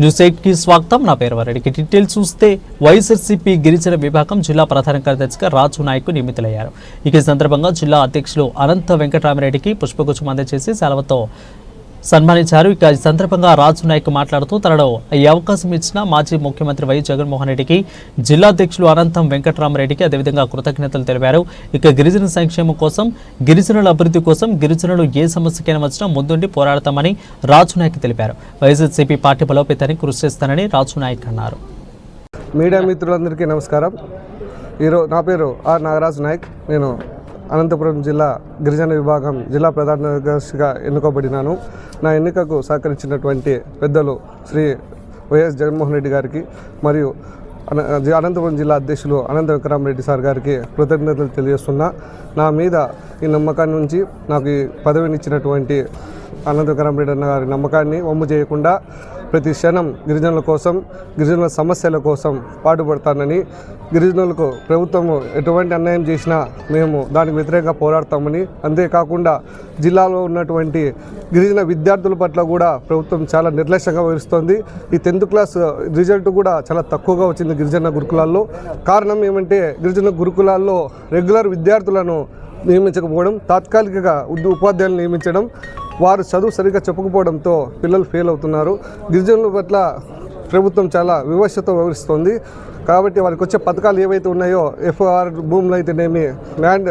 News ఎయిట్కి స్వాగతం. నా పేరు వారెడ్డికి డీటెయిల్స్ చూస్తే వైఎస్ఆర్సీపీ గిరిజన విభాగం జిల్లా ప్రధాన కార్యదర్శిగా రాజు నాయకు నియమితులయ్యారు. ఇక సందర్భంగా జిల్లా అధ్యక్షులు అనంత వెంకటరామరెడ్డికి పుష్పగుచ్చం అందజేసి సెలవుతో సన్మానించారు. ఇక ఈ సందర్భంగా రాజు నాయక్ మాట్లాడుతూ తనను ఈ అవకాశం ఇచ్చిన మాజీ ముఖ్యమంత్రి వై జగన్మోహన్ రెడ్డికి జిల్లా అధ్యక్షులు అనంతం వెంకటరామరెడ్డికి అదేవిధంగా కృతజ్ఞతలు తెలిపారు. ఇక గిరిజన సంక్షేమం కోసం గిరిజనుల అభివృద్ధి కోసం గిరిజనులు ఏ సమస్యకైనా వచ్చినా ముందుండి పోరాడతామని రాజు నాయక్ తెలిపారు. వైఎస్ఆర్సీపీ పార్టీ బలోపేతానికి కృషి చేస్తానని రాజు నాయక్ అన్నారు. మీడియా మిత్రులందరికీ నమస్కారం. ఈరోజు నా పేరు ఆర్ నాగరాజ్ నాయక్. నేను అనంతపురం జిల్లా గిరిజన విభాగం జిల్లా ప్రధాన కార్యదర్శిగా ఎన్నుకోబడినాను. నా ఎన్నికకు సహకరించినటువంటి పెద్దలు శ్రీ వైఎస్ జగన్మోహన్ రెడ్డి గారికి మరియు అన- అనంతపురం జిల్లా అధ్యక్షులు అనంత విక్రమరెడ్డి సార్ గారికి కృతజ్ఞతలు తెలియజేస్తున్నా. నా మీద ఈ నమ్మకాన్ని ఉంచి నాకు ఈ పదవిని ఇచ్చినటువంటి అనంత విక్రమరెడ్డి అన్న గారి నమ్మకాన్ని వమ్ము చేయకుండా ప్రతి క్షణం గిరిజనుల కోసం గిరిజనుల సమస్యల కోసం పాటుపడతానని గిరిజనులకు ప్రభుత్వము ఎటువంటి అన్యాయం చేసినా మేము దానికి వ్యతిరేకంగా పోరాడతామని. అంతేకాకుండా జిల్లాలో ఉన్నటువంటి గిరిజన విద్యార్థుల పట్ల కూడా ప్రభుత్వం చాలా నిర్లక్ష్యంగా వహిస్తుంది ఈ టెన్త్ క్లాస్ రిజల్ట్ కూడా చాలా తక్కువగా వచ్చింది గిరిజన గురుకులాల్లో. కారణం ఏమంటే గిరిజన గురుకులాల్లో రెగ్యులర్ విద్యార్థులను నియమించకపోవడం తాత్కాలికగా ఉద్య- ఉపాధ్యాయులను నియమించడం వారు చదువు సరిగ్గా చెప్పకపోవడంతో పిల్లలు ఫెయిల్ అవుతున్నారు. గిరిజనుల పట్ల ప్రభుత్వం చాలా వివక్షతో వ్యవహరిస్తోంది. కాబట్టి వారికి వచ్చే పథకాలు ఏవైతే ఉన్నాయో ఎఫ్ఆర్ భూములు అయితేనేమి ల్యాండ్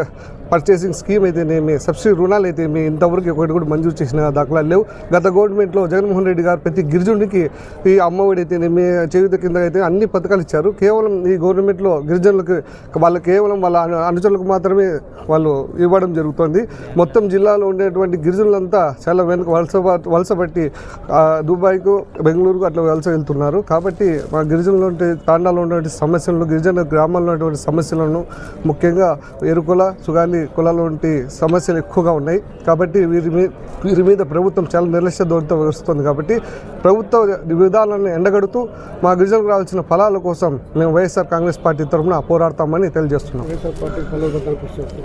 పర్చేసింగ్ స్కీమ్ అయితేనేమి సబ్సిడీ రుణాలు అయితేమి ఇంతవరకు ఒకటి కూడా మంజూరు చేసిన దాఖలాలు లేవు. గత గవర్నమెంట్లో జగన్మోహన్ రెడ్డి గారు ప్రతి గిరిజనుడికి ఈ అమ్మఒడి అయితేనేమి చేయుత కింద అయితే అన్ని పథకాలు ఇచ్చారు. కేవలం ఈ గవర్నమెంట్లో గిరిజనులకు వాళ్ళు కేవలం వాళ్ళ అనుచరులకు మాత్రమే వాళ్ళు ఇవ్వడం జరుగుతుంది. మొత్తం జిల్లాలో ఉండేటువంటి గిరిజనులంతా చాలా వెనుక వలస వలస పట్టి దుబాయ్కు బెంగళూరుకు అట్లా వలస వెళ్తున్నారు. కాబట్టి మా గిరిజనులు తాండాలో ఉన్నటువంటి సమస్యలను గిరిజన గ్రామాల్లో ఉన్నటువంటి సమస్యలను ముఖ్యంగా ఎరుకుల సుగాలి కులాల వంటి సమస్యలు ఎక్కువగా ఉన్నాయి. కాబట్టి వీరి మీద వీరి మీద ప్రభుత్వం చాలా నిర్లక్ష్య ధోరణితో వ్యవహరిస్తుంది కాబట్టి ప్రభుత్వ విధానాలను ఎండగడుతూ మా గిరిజనులకు రావాల్సిన ఫలాల కోసం మేము వైఎస్ఆర్ కాంగ్రెస్ పార్టీ తరఫున పోరాడతామని తెలియజేస్తున్నాం.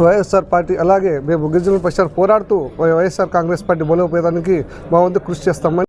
వైఎస్ఆర్ పార్టీ అలాగే మేము గిరిజనుల పక్షాన పోరాడుతూ వైఎస్ఆర్ కాంగ్రెస్ పార్టీ బలోపేతానికి మా వంతు కృషి చేస్తామని